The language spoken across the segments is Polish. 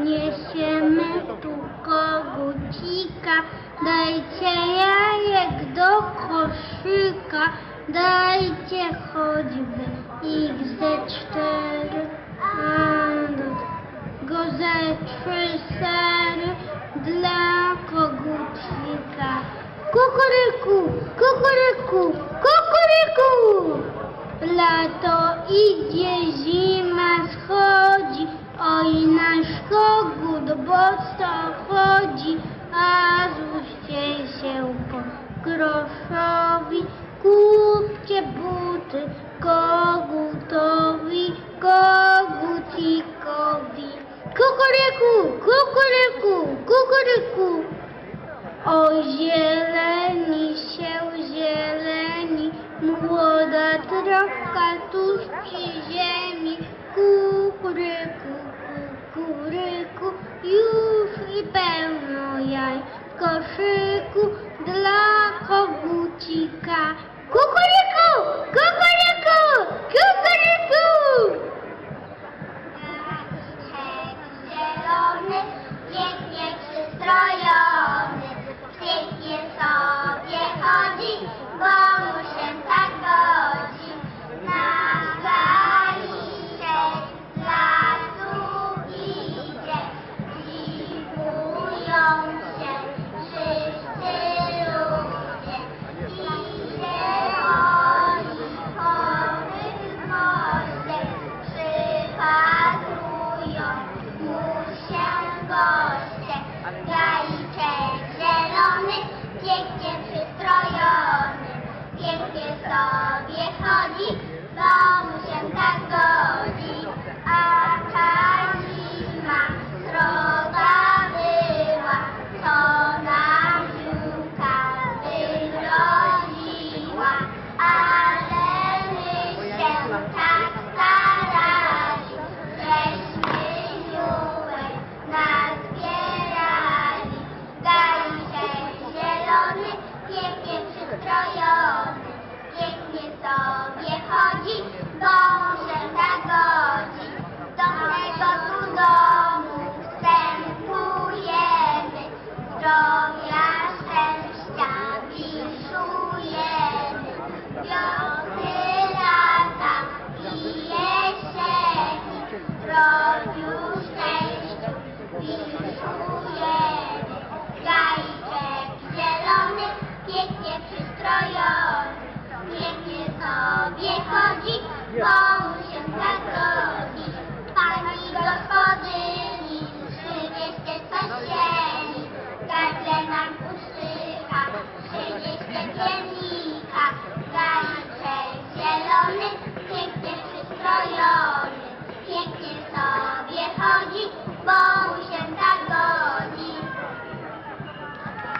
Niesiemy tu kogucika, dajcie jajek do koszyka, dajcie choćby ich ze cztery, go ze trzy sery dla kogucika. Kukuryku, kukuryku, kukuryku! Lato i O Ozieleni się zieleni, młoda trawka tuż przy ziemi, kukuryku, kukuryku, już i pełno jaj w koszyku dla kogucika. 不招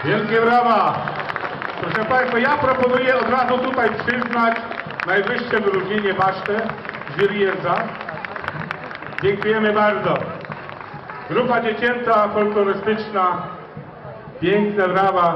Wielkie brawa! Proszę Państwa, ja proponuję od razu tutaj przyznać najwyższe wyróżnienie Basztę, jury jest za. Dziękujemy bardzo. Grupa dziecięca folklorystyczna, piękne brawa.